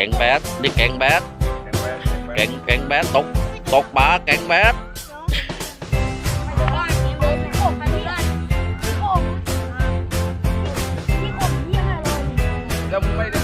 แก๊งแบดนี่แก๊งแบดแก๊งแก๊งแบดตกตกปลาแก๊งแบดแล้ไม่ได้